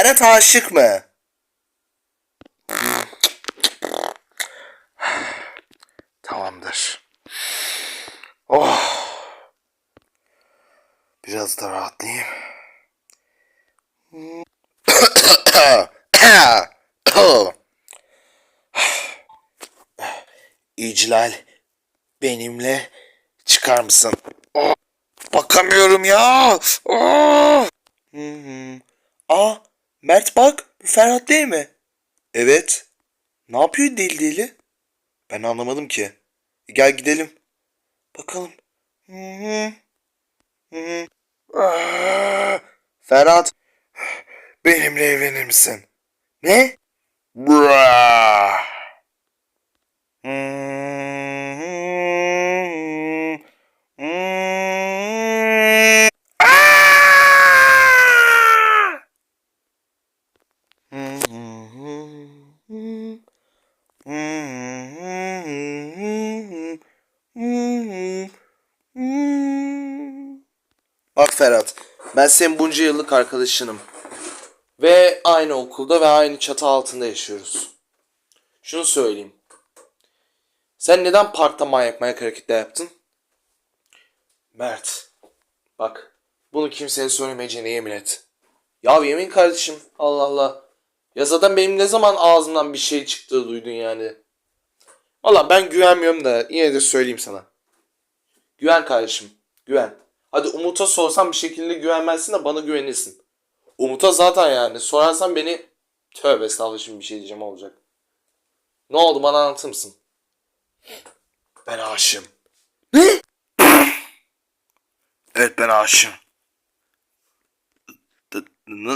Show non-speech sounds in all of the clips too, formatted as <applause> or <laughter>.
Ferhat aşık mı? Tamamdır. Oh. Biraz da rahatlayayım. İclal benimle çıkar mısın? Oh, bakamıyorum ya. Oh. Hı hı. Aa Mert bak bu Ferhat değil mi? Evet. Ne yapıyor deli deli? Ben anlamadım ki. E, Gel gidelim. Bakalım. Hı hı. Hı hı. Ferhat. Benimle evlenir misin? Ne? Bra. Hı hı. Hı. Aa! Hı hı hı. Bak Ferhat, ben senin bunca yıllık arkadaşınım. Ve aynı okulda ve aynı çatı altında yaşıyoruz. Şunu söyleyeyim. Sen neden parkta manyak manyak hareketler yaptın? Mert, bak bunu kimseye söylemeyeceğine yemin et. Ya yemin kardeşim, Allah Allah. Ya zaten benim ne zaman ağzımdan bir şey çıktığı duydun yani. Valla ben güvenmiyorum da yine de söyleyeyim sana. Güven kardeşim. Güven. Hadi Umut'a sorsan bir şekilde güvenmezsin de bana güvenirsin. Umut'a zaten yani. Sorarsan beni... Tövbe estağfurullah şimdi bir şey diyeceğim olacak. Ne oldu bana anlatır mısın? Ben aşığım. Ne? evet ben aşığım.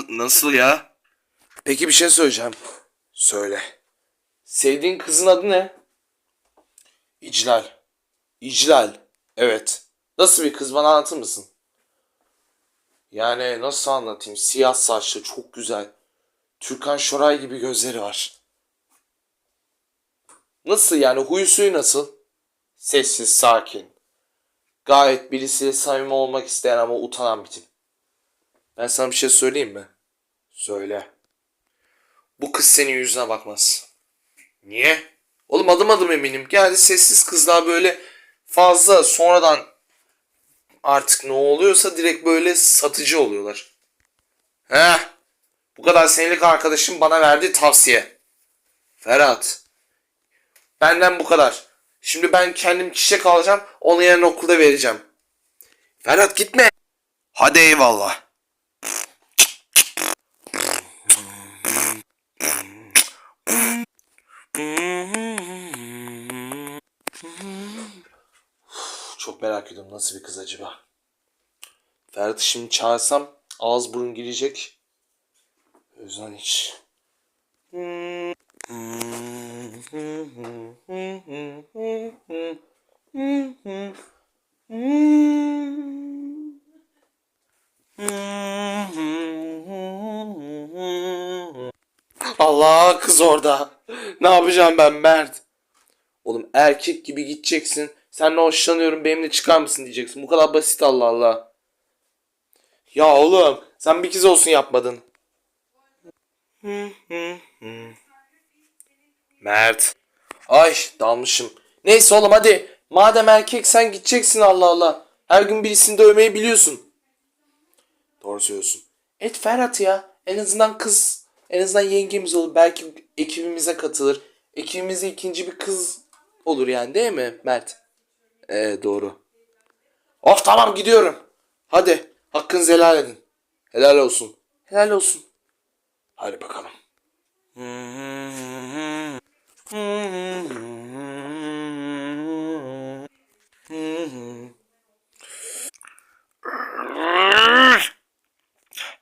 nasıl ya? Peki bir şey söyleyeceğim. Söyle. Sevdiğin kızın adı ne? İclal. İclal. Evet. Nasıl bir kız bana anlatır mısın? Yani nasıl anlatayım? Siyah saçlı, çok güzel. Türkan Şoray gibi gözleri var. Nasıl yani? Huyu suyu nasıl? Sessiz, sakin. Gayet birisiyle samimi olmak isteyen ama utanan bir tip. Ben sana bir şey söyleyeyim mi? Söyle. Bu kız senin yüzüne bakmaz. Niye? Oğlum adım adım eminim. Geldi sessiz kızlar böyle fazla sonradan artık ne oluyorsa direkt böyle satıcı oluyorlar. Heh. Bu kadar senelik arkadaşım bana verdiği tavsiye. Ferhat. Benden bu kadar. Şimdi ben kendim çiçek alacağım. Onu yarın okulda vereceğim. Ferhat gitme. Hadi eyvallah. <laughs> merak ediyorum nasıl bir kız acaba. Ferhat'ı şimdi çağırsam ağız burun girecek. O hiç. Allah kız orada. Ne yapacağım ben Mert? Oğlum erkek gibi gideceksin. Seninle hoşlanıyorum benimle çıkar mısın diyeceksin. Bu kadar basit Allah Allah. Ya oğlum sen bir kez olsun yapmadın. Mert. Ay dalmışım. Neyse oğlum hadi. Madem erkek sen gideceksin Allah Allah. Her gün birisini dövmeyi biliyorsun. Doğru söylüyorsun. Et Ferhat ya. En azından kız. En azından yengemiz olur. Belki ekibimize katılır. Ekibimizde ikinci bir kız olur yani değil mi Mert? Ee doğru. Of tamam gidiyorum. Hadi hakkınızı helal edin. Helal olsun. Helal olsun. Hadi bakalım.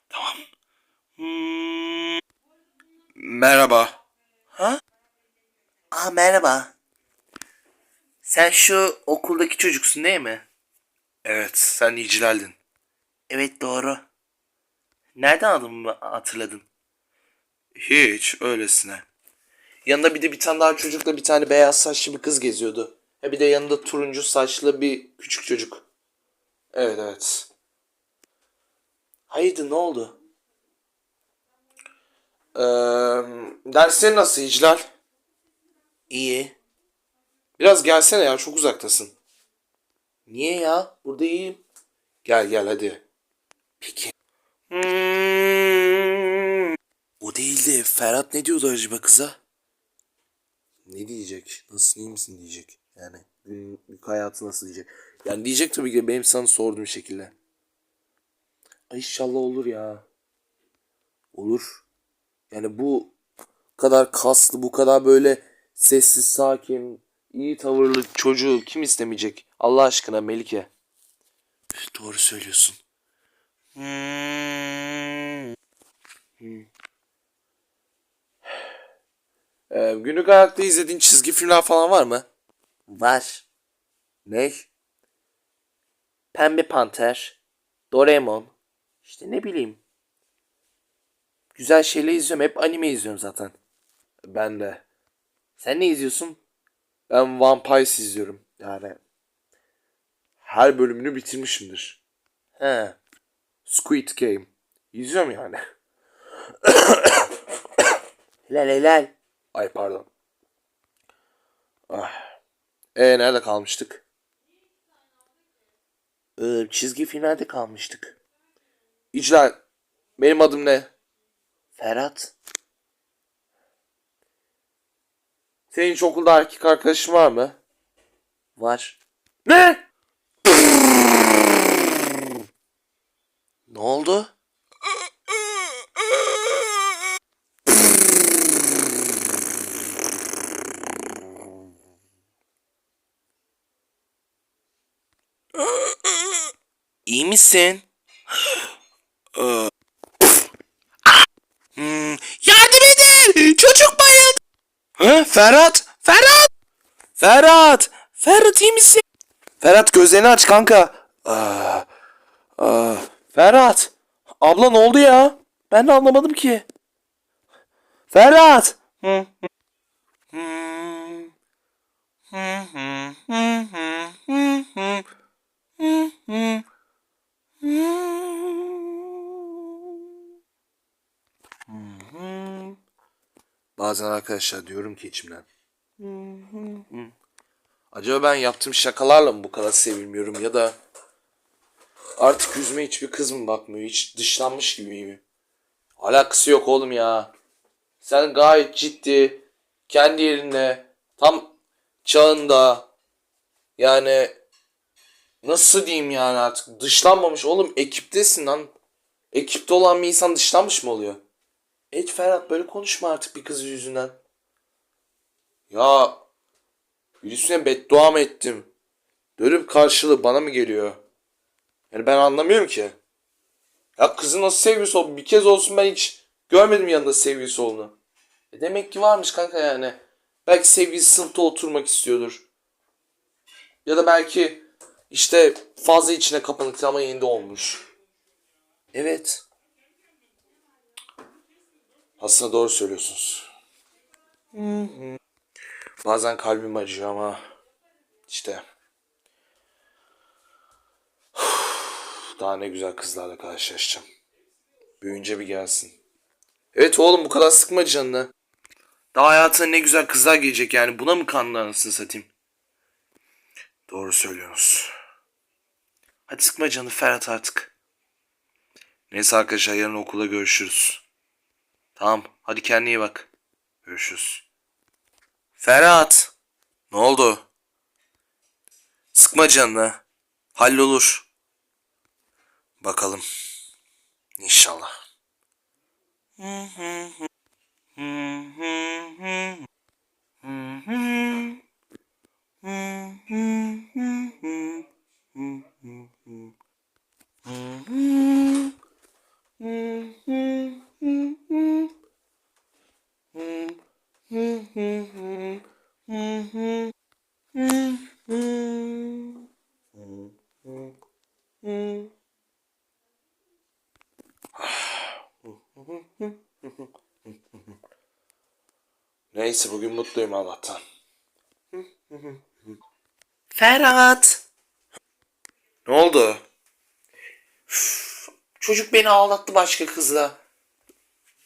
Tamam. Merhaba. Ha? Aa merhaba. Sen şu okuldaki çocuksun değil mi? Evet, sen İclal'din. Evet doğru. Nereden adımı hatırladın? Hiç, öylesine. Yanında bir de bir tane daha çocukla bir tane beyaz saçlı bir kız geziyordu. Ha bir de yanında turuncu saçlı bir küçük çocuk. Evet evet. Hayırdır ne oldu? Ee, derslerin nasıl İclal? İyi. Biraz gelsene ya çok uzaktasın. Niye ya? Burada iyiyim. Gel gel hadi. Peki. Hmm. O değil de Ferhat ne diyordu acaba kıza? Ne diyecek? Nasılsın iyi misin diyecek. Yani günlük hayatı nasıl diyecek. Yani diyecek tabii ki benim sana sorduğum şekilde. Ay inşallah olur ya. Olur. Yani bu kadar kaslı, bu kadar böyle sessiz, sakin, iyi tavırlı çocuğu kim istemeyecek? Allah aşkına Melike. Üf, Doğru söylüyorsun. Hmm. Hmm. Ee, günlük hayatta izlediğin çizgi filmler falan var mı? Var. Ne? Pembe Panter, Doraemon, işte ne bileyim. Güzel şeyler izliyorum. Hep anime izliyorum zaten. Ben de. Sen ne izliyorsun? Ben One Piece izliyorum. Yani her bölümünü bitirmişimdir. He. Squid Game. İzliyorum yani. helal helal. Ay pardon. Ah. E nerede kalmıştık? Ee, çizgi filmlerde kalmıştık. İclal. Benim adım ne? Ferhat. Senin hiç okulda erkek arkadaşın var mı? Var. Ne? ne oldu? İyi misin? Hmm, yardım edin! Çocuk bayıldı! Hı? Ferhat! Ferhat! Ferhat! Ferhat iyi misin? Ferhat gözlerini aç kanka. Ah, ah. Ferhat! Abla ne oldu ya? Ben de anlamadım ki. Ferhat! Hı. Hmm. Hı hı hı hı hı hı. Hı hı. Bazen arkadaşlar diyorum ki içimden. Acaba ben yaptığım şakalarla mı bu kadar sevilmiyorum ya da artık yüzüme hiçbir kız mı bakmıyor hiç dışlanmış gibiyim. Alakası yok oğlum ya. Sen gayet ciddi, kendi yerinde, tam çağında yani nasıl diyeyim yani artık dışlanmamış oğlum ekiptesin lan. Ekipte olan bir insan dışlanmış mı oluyor? Et Ferhat böyle konuşma artık bir kız yüzünden. Ya birisine beddua mı ettim? Dönüp karşılığı bana mı geliyor? Yani ben anlamıyorum ki. Ya kızın nasıl sevgilisi oldu? Bir kez olsun ben hiç görmedim yanında sevgilisi olduğunu. E demek ki varmış kanka yani. Belki sevgilisi sınıfta oturmak istiyordur. Ya da belki işte fazla içine kapanıktı ama yerinde olmuş. Evet. Aslında doğru söylüyorsunuz. Bazen kalbim acıyor ama işte daha ne güzel kızlarla karşılaşacağım. Büyüyünce bir gelsin. Evet oğlum bu kadar sıkma canını. Daha hayatına ne güzel kızlar gelecek yani. Buna mı kanlı anasını satayım? Doğru söylüyorsunuz. Hadi sıkma canını Ferhat artık. Neyse arkadaşlar yarın okulda görüşürüz. Tamam hadi kendine iyi bak. Görüşürüz. Ferhat. Ne oldu? Sıkma canını. Hallolur. Bakalım. İnşallah. Neyse bugün mutluyum Allah'tan. Ferhat. Ne oldu? Üf, çocuk beni ağlattı başka kızla.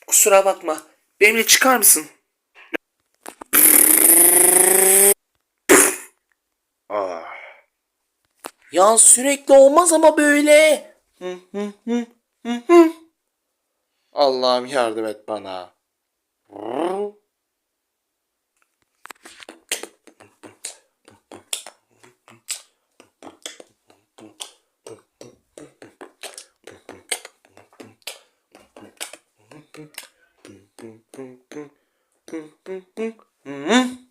Kusura bakma. Benimle çıkar mısın? Ah. Ya sürekli olmaz ama böyle. Hı hı hı hı hı. Allah'ım yardım et bana. Hı hı.